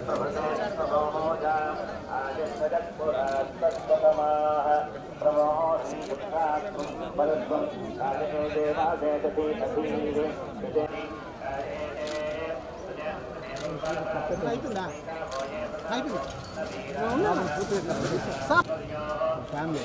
प्रभृते प्रभो जाम् आदित्यजत्पुरात् అయిపోయిందా అయిపోయింది ఫ్యామిలీ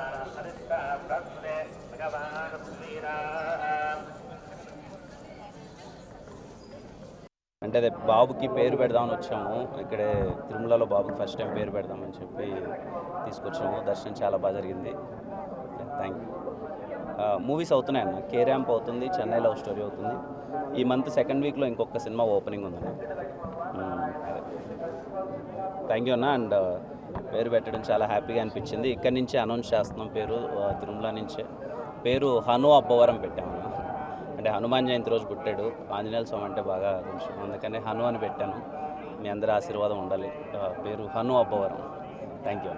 అంటే అదే బాబుకి పేరు పెడదామని వచ్చాము. ఇక్కడే తిరుమలలో బాబుకి ఫస్ట్ టైం పేరు పెడదామని చెప్పి తీసుకొచ్చాము. దర్శనం చాలా బాగా జరిగింది. థ్యాంక్ యూ మూవీస్ అవుతున్నాయి అన్న. కే ర్యాంప్ అవుతుంది చెన్నై లవ్ స్టోరీ అవుతుంది. ఈ మంత్ సెకండ్ వీక్లో ఇంకొక సినిమా ఓపెనింగ్ ఉందన్న. Hmm, థ్యాంక్ యూ అన్న. అండ్ పేరు పెట్టడం చాలా హ్యాపీగా అనిపించింది. ఇక్కడి నుంచే అనౌన్స్ చేస్తున్నాం పేరు తిరుమల నుంచే. పేరు హను అబ్బవరం పెట్టాము అంటే హనుమాన్ జయంతి రోజు పుట్టాడు. ఆంజనేయ స్వామి అంటే బాగా కొంచెం అందుకని హను అని పెట్టాను. మీ అందరి ఆశీర్వాదం ఉండాలి. పేరు హను అబ్బవరం థ్యాంక్ యూ